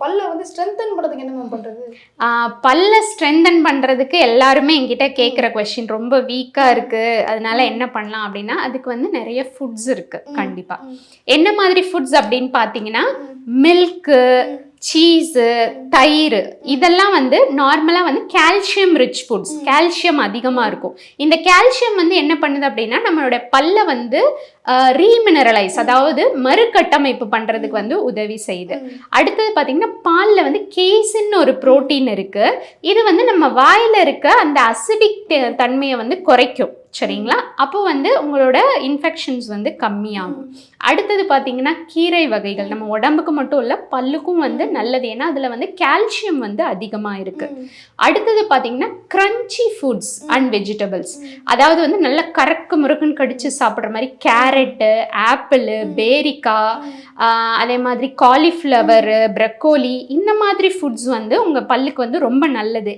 பல்ல வந்து ஸ்ட்ரென்தன் பண்றதுக்கு என்ன மேம் பண்றது? ஆஹ் பல்ல ஸ்ட்ரென்தன் பண்ணுறதுக்கு எல்லாருமே என்கிட்ட கேட்குற கொஷின் ரொம்ப வீக்காக இருக்குது அதனால என்ன பண்ணலாம் அப்படின்னா அதுக்கு வந்து நிறைய ஃபுட்ஸ் இருக்குது கண்டிப்பாக. என்ன மாதிரி ஃபுட்ஸ் அப்படின்னு பார்த்தீங்கன்னா மில்க்கு சீஸு தயிர் இதெல்லாம் வந்து நார்மலாக வந்து கால்சியம் ரிச் ஃபுட்ஸ் கால்சியம் அதிகமாக இருக்கும். இந்த கால்சியம் வந்து என்ன பண்ணுது அப்படின்னா நம்மளோட பல்ல வந்து ரீமினரலைஸ் அதாவது மறுகட்டமைப்பு பண்ணுறதுக்கு வந்து உதவி செய்யுது. அடுத்தது பார்த்தீங்கன்னா பாலில் வந்து கேசின்னு ஒரு புரோட்டீன் இருக்கு. இது வந்து நம்ம வாயில் இருக்க அந்த அசிடிக் தன்மையை வந்து குறைக்கும். சரிங்களா? அப்போ வந்து உங்களோட இன்ஃபெக்ஷன்ஸ் வந்து கம்மியாகும். அடுத்தது பார்த்தீங்கன்னா கீரை வகைகள். நம்ம உடம்புக்கு மட்டும் இல்லை பல்லுக்கும் வந்து நல்லது. ஏன்னா அதில் வந்து கால்சியம் வந்து அதிகமாக இருக்கு. அடுத்தது பார்த்தீங்கன்னா கிரன்ச்சி ஃபுட்ஸ் அண்ட் வெஜிடபிள்ஸ் அதாவது வந்து நல்ல கறக்கு முறுக்குன்னு கடிச்சு சாப்பிட்ற மாதிரி கேரட்டு ஆப்பிள் பேரிக்காய் ஆஹ் அதே மாதிரி காலிஃப்ளவர் ப்ரக்கோலி இந்த மாதிரி ஃபுட்ஸ் வந்து உங்கள் பல்லுக்கு வந்து ரொம்ப நல்லது.